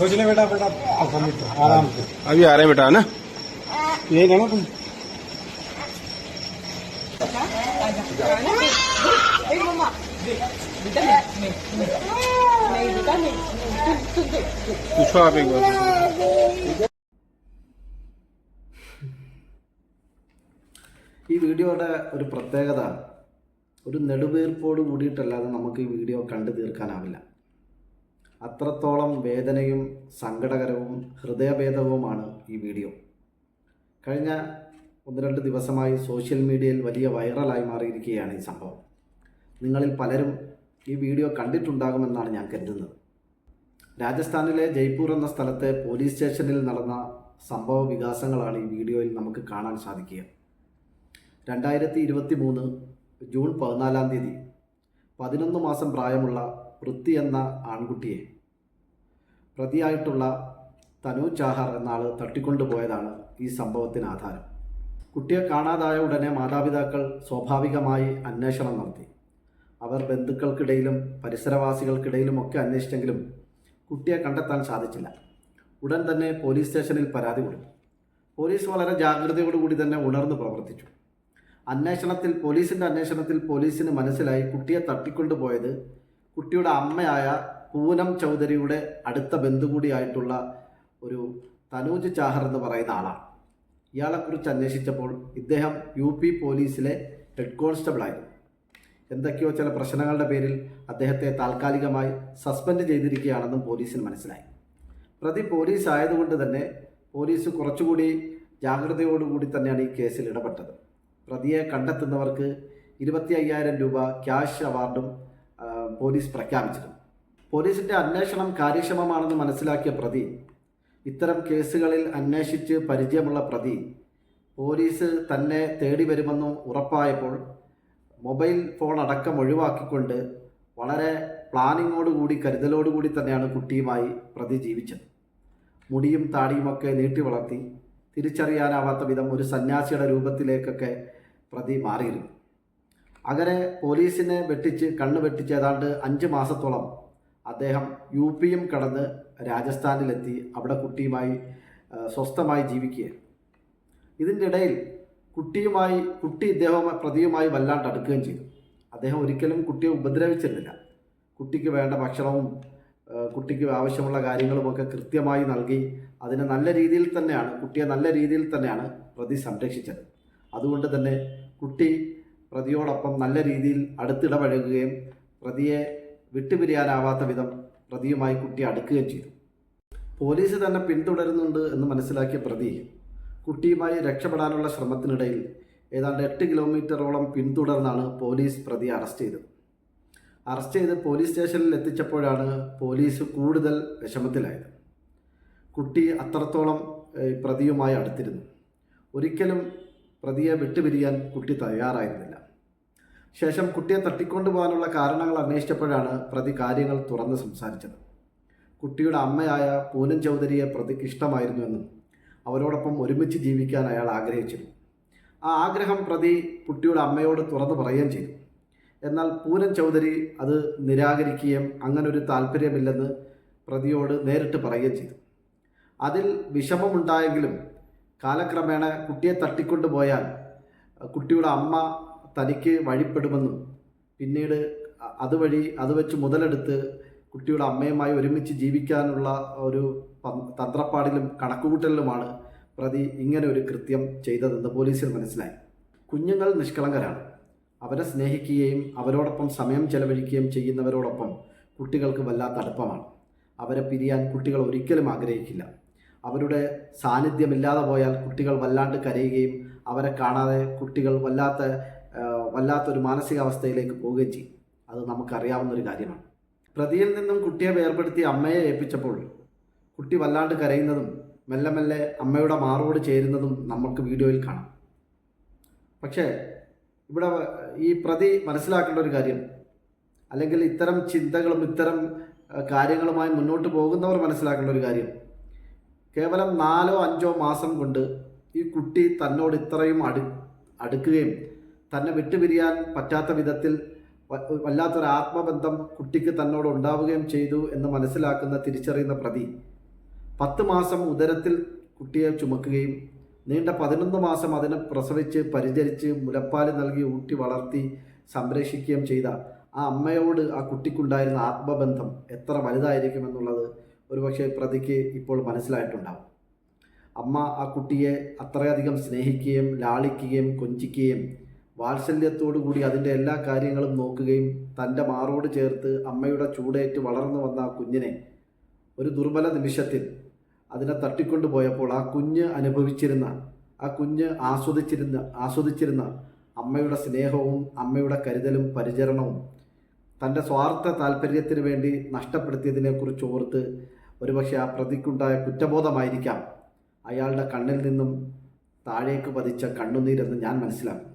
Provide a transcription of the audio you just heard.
कुछ नहीं बेटा बेटा अपन तो आराम से अभी आ रहे हैं बेटा है ना यही ना तुम पूछो आप एक बार ഈ വീഡിയോയുടെ ഒരു പ്രത്യേകത ഒരു നെടുവീർപ്പോട് കൂടിയിട്ടല്ലാതെ നമുക്ക് ഈ വീഡിയോ കണ്ടു തീർക്കാനാവില്ല. അത്രത്തോളം വേദനയും സങ്കടകരവും ഹൃദയഭേദവുമാണ് ഈ വീഡിയോ. കഴിഞ്ഞ ഒന്ന് രണ്ട് ദിവസമായി സോഷ്യൽ മീഡിയയിൽ വലിയ വൈറലായി മാറിയിരിക്കുകയാണ് ഈ സംഭവം. നിങ്ങളിൽ പലരും ഈ വീഡിയോ കണ്ടിട്ടുണ്ടാകുമെന്നാണ് ഞാൻ കരുതുന്നത്. രാജസ്ഥാനിലെ ജയ്പൂർ എന്ന സ്ഥലത്തെ പോലീസ് സ്റ്റേഷനിൽ നടന്ന സംഭവ വികാസങ്ങളാണ് ഈ വീഡിയോയിൽ നമുക്ക് കാണാൻ സാധിക്കുക. രണ്ടായിരത്തി ഇരുപത്തി മൂന്ന് ജൂൺ പതിനാലാം തീയതി പതിനൊന്ന് മാസം പ്രായമുള്ള വൃത്തി എന്ന ആൺകുട്ടിയെ പ്രതിയായിട്ടുള്ള തനു ചാഹർ എന്ന ആൾ തട്ടിക്കൊണ്ടുപോയതാണ് ഈ സംഭവത്തിന് ആധാരം. കുട്ടിയെ കാണാതായ ഉടനെ മാതാപിതാക്കൾ സ്വാഭാവികമായി അന്വേഷണം നടത്തി. അവർ ബന്ധുക്കൾക്കിടയിലും പരിസരവാസികൾക്കിടയിലും ഒക്കെ അന്വേഷിച്ചെങ്കിലും കുട്ടിയെ കണ്ടെത്താൻ സാധിച്ചില്ല. ഉടൻ തന്നെ പോലീസ് സ്റ്റേഷനിൽ പരാതി കൊടുത്തു. പോലീസ് വളരെ ജാഗ്രതയോടുകൂടി തന്നെ ഉണർന്ന് പ്രവർത്തിച്ചു. അന്വേഷണത്തിൽ പോലീസിന്റെ അന്വേഷണത്തിൽ പോലീസിന് മനസ്സിലായി കുട്ടിയെ തട്ടിക്കൊണ്ടുപോയത് കുട്ടിയുടെ അമ്മയായ പൂനം ചൗധരിയുടെ അടുത്ത ബന്ധു കൂടിയായിട്ടുള്ള ഒരു തനൂജ് ചാഹർ എന്ന് പറയുന്ന ആളാണ്. ഇയാളെക്കുറിച്ച് അന്വേഷിച്ചപ്പോൾ ഇദ്ദേഹം യു പി പോലീസിലെ ഹെഡ് കോൺസ്റ്റബിളായിരുന്നു എന്തൊക്കെയോ ചില പ്രശ്നങ്ങളുടെ പേരിൽ അദ്ദേഹത്തെ താൽക്കാലികമായി സസ്പെൻഡ് ചെയ്തിരിക്കുകയാണെന്നും പോലീസിന് മനസ്സിലായി. പ്രതി പോലീസ് ആയതുകൊണ്ട് തന്നെ പോലീസ് കുറച്ചുകൂടി ജാഗ്രതയോടുകൂടി തന്നെയാണ് ഈ കേസിൽ ഇടപെട്ടത്. പ്രതിയെ കണ്ടെത്തുന്നവർക്ക് ഇരുപത്തി അയ്യായിരം രൂപ ക്യാഷ് അവാർഡും പോലീസ് പ്രഖ്യാപിച്ചിരുന്നു. പോലീസിന്റെ അന്വേഷണം കാര്യക്ഷമമാണെന്ന് മനസ്സിലാക്കിയ പ്രതി ഇത്തരം കേസുകളിൽ അന്വേഷിച്ച് പരിചയമുള്ള പ്രതി പോലീസ് തന്നെ തേടി വരുമെന്നും ഉറപ്പായപ്പോൾ മൊബൈൽ ഫോൺ അടക്കം ഒഴിവാക്കിക്കൊണ്ട് വളരെ പ്ലാനിങ്ങോടുകൂടി കരുതലോടുകൂടി തന്നെയാണ് കുട്ടിയുമായി പ്രതി ജീവിച്ചത്. മുടിയും താടിയുമൊക്കെ നീട്ടി വളർത്തി തിരിച്ചറിയാനാവാത്ത വിധം ഒരു സന്യാസിയുടെ രൂപത്തിലേക്കൊക്കെ പ്രതി മാറിയിരുന്നു. അങ്ങനെ പോലീസിനെ വെട്ടിച്ച് കണ്ണ് വെട്ടിച്ച് ഏതാണ്ട് അഞ്ച് മാസത്തോളം അദ്ദേഹം യു പിയും കടന്ന് രാജസ്ഥാനിലെത്തി അവിടെ കുട്ടിയുമായി സ്വസ്ഥമായി ജീവിക്കുക ഇതിന്റെ ഇടയിൽ കുട്ടിയുമായി കുട്ടി ഇദ്ദേഹം പ്രതിയുമായി വല്ലാണ്ട് അടുക്കുകയും ചെയ്തു. അദ്ദേഹം ഒരിക്കലും കുട്ടിയെ ഉപദ്രവിച്ചിരുന്നില്ല. കുട്ടിക്ക് വേണ്ട ഭക്ഷണവും കുട്ടിക്ക് ആവശ്യമുള്ള കാര്യങ്ങളുമൊക്കെ കൃത്യമായി നൽകി അതിനെ നല്ല രീതിയിൽ തന്നെയാണ് കുട്ടിയെ നല്ല രീതിയിൽ തന്നെയാണ് പ്രതി സംരക്ഷിച്ചത്. അതുകൊണ്ട് തന്നെ കുട്ടി പ്രതിയോടൊപ്പം നല്ല രീതിയിൽ അടുത്തിടപഴകുകയും പ്രതിയെ വിട്ടുപിരിയാനാവാത്ത വിധം പ്രതിയുമായി കുട്ടി അടുക്കുകയും ചെയ്തു. പോലീസ് തന്നെ പിന്തുടരുന്നുണ്ട് എന്ന് മനസ്സിലാക്കിയ പ്രതി കുട്ടിയുമായി രക്ഷപ്പെടാനുള്ള ശ്രമത്തിനിടയിൽ ഏതാണ്ട് എട്ട് കിലോമീറ്ററോളം പിന്തുടർന്നാണ് പോലീസ് പ്രതിയെ അറസ്റ്റ് ചെയ്തത്. അറസ്റ്റ് ചെയ്ത് പോലീസ് സ്റ്റേഷനിൽ എത്തിച്ചപ്പോഴാണ് പോലീസ് കൂടുതൽ വിഷമത്തിലായത്. കുട്ടി അത്രത്തോളം പ്രതിയുമായി അടുത്തിരുന്നു. ഒരിക്കലും പ്രതിയെ വിട്ടുപിരിയാൻ കുട്ടി തയ്യാറായിരുന്നില്ല. ശേഷം കുട്ടിയെ തട്ടിക്കൊണ്ടുപോകാനുള്ള കാരണങ്ങൾ അന്വേഷിച്ചപ്പോഴാണ് പ്രതി കാര്യങ്ങൾ തുറന്ന് സംസാരിച്ചത്. കുട്ടിയുടെ അമ്മയായ പൂനം ചൗധരിയെ പ്രതിക്ക് ഇഷ്ടമായിരുന്നുവെന്നും അവരോടൊപ്പം ഒരുമിച്ച് ജീവിക്കാൻ അയാൾ ആഗ്രഹിച്ചിരുന്നു. ആ ആഗ്രഹം പ്രതി കുട്ടിയുടെ അമ്മയോട് തുറന്നു പറയുകയും ചെയ്തു. എന്നാൽ പൂനം ചൗധരി അത് നിരാകരിക്കുകയും അങ്ങനൊരു താല്പര്യമില്ലെന്ന് പ്രതിയോട് നേരിട്ട് പറയുകയും ചെയ്തു. അതിൽ വിഷമമുണ്ടായെങ്കിലും കാലക്രമേണ കുട്ടിയെ തട്ടിക്കൊണ്ടുപോയാൽ കുട്ടിയുടെ അമ്മ തനിക്ക് വഴിപ്പെടുമെന്നും പിന്നീട് അതുവഴി അത് വെച്ച് മുതലെടുത്ത് കുട്ടിയുടെ അമ്മയുമായി ഒരുമിച്ച് ജീവിക്കാനുള്ള ഒരു തന്ത്രപ്പാടിലും കണക്കുകൂട്ടലിലുമാണ് പ്രതി ഇങ്ങനെ ഒരു കൃത്യം ചെയ്തതെന്ന് പോലീസിൽ മനസ്സിലായി. കുഞ്ഞുങ്ങൾ നിഷ്കളങ്കരാണ്. അവരെ സ്നേഹിക്കുകയും അവരോടൊപ്പം സമയം ചെലവഴിക്കുകയും ചെയ്യുന്നവരോടൊപ്പം കുട്ടികൾക്ക് വല്ലാത്ത അടുപ്പമാണ്. അവരെ പിരിയാൻ കുട്ടികൾ ഒരിക്കലും ആഗ്രഹിക്കില്ല. അവരുടെ സാന്നിധ്യമില്ലാതെ പോയാൽ കുട്ടികൾ വല്ലാണ്ട് കരയുകയും അവരെ കാണാതെ കുട്ടികൾ വല്ലാത്ത വല്ലാത്തൊരു മാനസികാവസ്ഥയിലേക്ക് പോവുകയും ചെയ്യും. അത് നമുക്കറിയാവുന്ന ഒരു കാര്യമാണ്. പ്രതിയിൽ നിന്നും കുട്ടിയെ വേർപെടുത്തി അമ്മയെ ഏൽപ്പിച്ചപ്പോൾ കുട്ടി വല്ലാണ്ട് കരയുന്നതും മെല്ലെ മെല്ലെ അമ്മയുടെ മാറോട് ചേരുന്നതും നമുക്ക് വീഡിയോയിൽ കാണാം. പക്ഷേ ഇവിടെ ഈ പ്രതി മനസ്സിലാക്കേണ്ട ഒരു കാര്യം അല്ലെങ്കിൽ ഇത്തരം ചിന്തകളും ഇത്തരം കാര്യങ്ങളുമായി മുന്നോട്ട് പോകുന്നവർ മനസ്സിലാക്കേണ്ട ഒരു കാര്യം കേവലം നാലോ അഞ്ചോ മാസം കൊണ്ട് ഈ കുട്ടി തന്നോട് ഇത്രയും അടു അടുക്കുകയും തന്നെ വിട്ടുപിരിയാൻ പറ്റാത്ത വിധത്തിൽ വല്ലാത്തൊരു ആത്മബന്ധം കുട്ടിക്ക് തന്നോട് ഉണ്ടാവുകയും ചെയ്തു എന്ന് മനസ്സിലാക്കുന്ന തിരിച്ചറിയുന്ന പ്രതി പത്ത് മാസം ഉദരത്തിൽ കുട്ടിയെ ചുമക്കുകയും നീണ്ട പതിനൊന്ന് മാസം അതിനെ പ്രസവിച്ച് പരിചരിച്ച് മുലപ്പാൽ നൽകി ഊട്ടി വളർത്തി സംരക്ഷിക്കുകയും ചെയ്ത ആ അമ്മയോട് ആ കുട്ടിക്കുണ്ടായിരുന്ന ആത്മബന്ധം എത്ര വലുതായിരിക്കും എന്നുള്ളത് ഒരുപക്ഷെ പ്രതിക്ക് ഇപ്പോൾ മനസ്സിലായിട്ടുണ്ടാവും. അമ്മ ആ കുട്ടിയെ അത്രയധികം സ്നേഹിക്കുകയും ലാളിക്കുകയും കൊഞ്ചിക്കുകയും വാത്സല്യത്തോടു കൂടി അതിന്റെ എല്ലാ കാര്യങ്ങളും നോക്കുകയും തന്റെ മാറോട് ചേർത്ത് അമ്മയുടെ ചൂടേറ്റ് വളർന്നു വന്ന ആ കുഞ്ഞിനെ ഒരു ദുർബല നിമിഷത്തിൽ അതിനെ തട്ടിക്കൊണ്ടു പോയപ്പോൾ ആ കുഞ്ഞ് അനുഭവിച്ചിരുന്ന ആ കുഞ്ഞ് ആസ്വദിച്ചിരുന്ന ആസ്വദിച്ചിരുന്ന അമ്മയുടെ സ്നേഹവും അമ്മയുടെ കരുതലും പരിചരണവും തന്റെ സ്വാർത്ഥ താല്പര്യത്തിന് വേണ്ടി നഷ്ടപ്പെടുത്തിയതിനെക്കുറിച്ച് ഓർത്ത് ഒരുപക്ഷെ ആ പ്രതിക്കുണ്ടായ കുറ്റബോധമായിരിക്കാം. അയാളുടെ കണ്ണിൽ നിന്നും താഴേക്ക് പതിച്ച കണ്ണുനീരെന്ന് ഞാൻ മനസ്സിലാക്കുന്നു